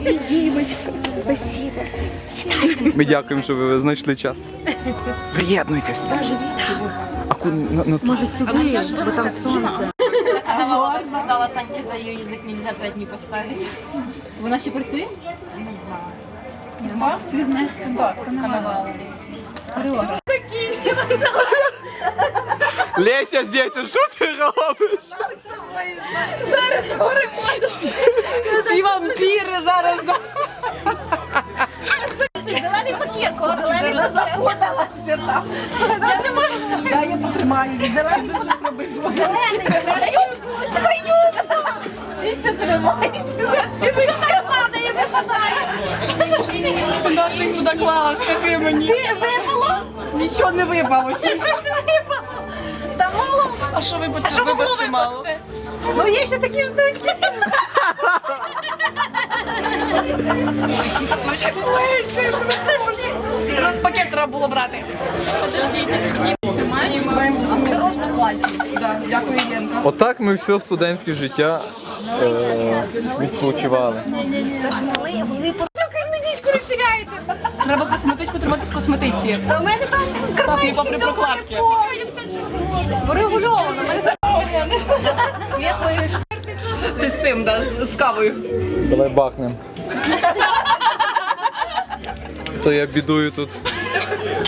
Дімочка, спасибо. Ми дякуємо, що ви знайшли час. Приєднуйтесь. А ку... ну, ну, Може сюди, бо там сонце. Коновалова сказала, Таньке за ее язык нельзя пять не поставить. Вона ще працює? Не знаю. Коновалова. Леся здесь, а що ти робиш? Ці вампіри зараз. Зелений пакет, коли зелений запуталася там. Я не можу. Дай я потримаю. Зелений Зелений, даю твою. Всі все тримають. І ви падає, не падає. Наша їх туди клала, скажи мені. Ти випало? Нічого не випало. Ще щось випало. Та мало. А що ви А що могло випасти? Ну є ще такі штучки. Раз пакет треба було брати. Осторожно плачу. Да, дякую, Єнка. Отак ми все студентське життя е, відпочивали. Треба косметичку тримати в косметиці. Та в мене там Папі, попри прокладки. Регульовано. в мене так- світлою. Ти з цим, да, з з кавою. Давай бахнем. То я бідую тут.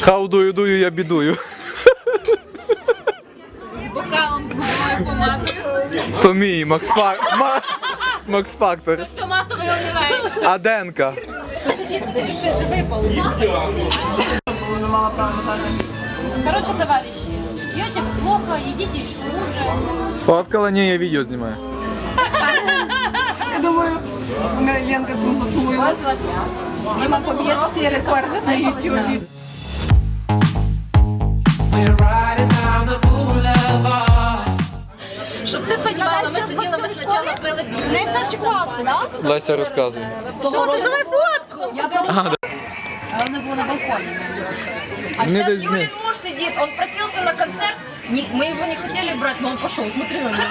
Хаудую, дую, я бідую. З бокалом, з губною помадою. То мій Макс Фактор. Макс Фактор. Все матове оливається. Аденка. Подожди, подожди, що випало? Вона мала право на англійську. Короче, товарищи, пьете вы плохо, едите еще хуже. Сфоткала? Ні, я відео знімаю. Мене Єнка цим зацілує. Діма, поб'єш всі рекорди на ютубі. We're riding down. Щоб ти понимала, ми сиділи, ми спочатку пили пиво. Не старші класи, да? Леся розказує. Що ти давай фотку? Я А вони були на балконі. А Мне сейчас Юрин муж сидит, он просился на концерт. Не- мы его не хотели брать, но он пошел, смотри на него.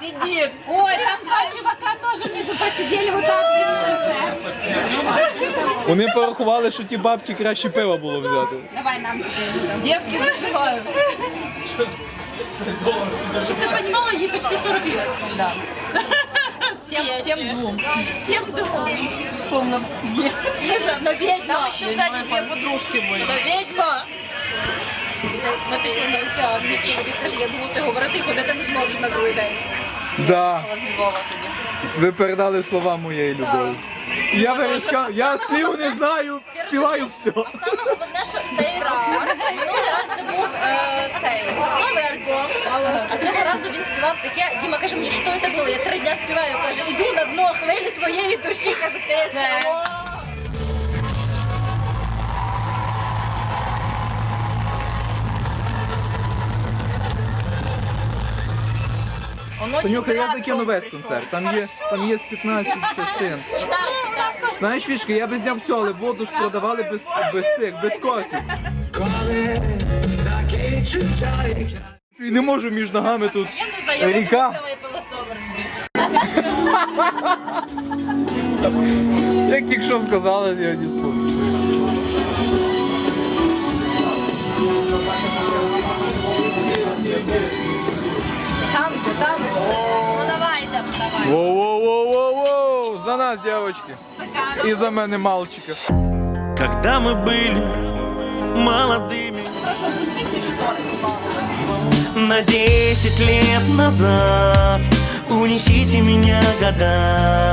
Сидит. Ой, там два чувака теж внизу вот так. Вони порахували, що ті бабки краще пива було взяти. Давай нам теперь. Девки закрывают. Щоб ти понимала, їй почти 40 лет. Да. Тем, тем двум. Всем двум. Що вона? Слушай, но ведьма. Там еще сзади две подружки были. Но ведьма. Пішли на океан, мій чоловік каже, я думав, ти говорити ходити не зможеш на другий день. Да. З Львова тоді. Ви передали слова моєї любові. Я вирішка, я слів не знаю, співаю все. Саме головне, що цей раз, минулий раз це був е, цей новий альбом, а цього разу він співав таке. Діма каже мені, що це було? Я три дня співаю. Каже, іду на дно хвилі твоєї душі. Кажу, це. Он очень Танюха, я закину весь концерт. Там є, там є 15 частин. Знаєш, фішки, я би зняв все, але воду ж продавали без, без цих, без корків. І не можу між ногами тут Я не знаю, я ріка. Як тільки що сказали, я не спомню. Воу-воу-воу-воу-воу! За нас, девочки. І за мене мальчика. Когда мы были молодыми Прошу, будь ласка. На 10 лет назад Унесите меня года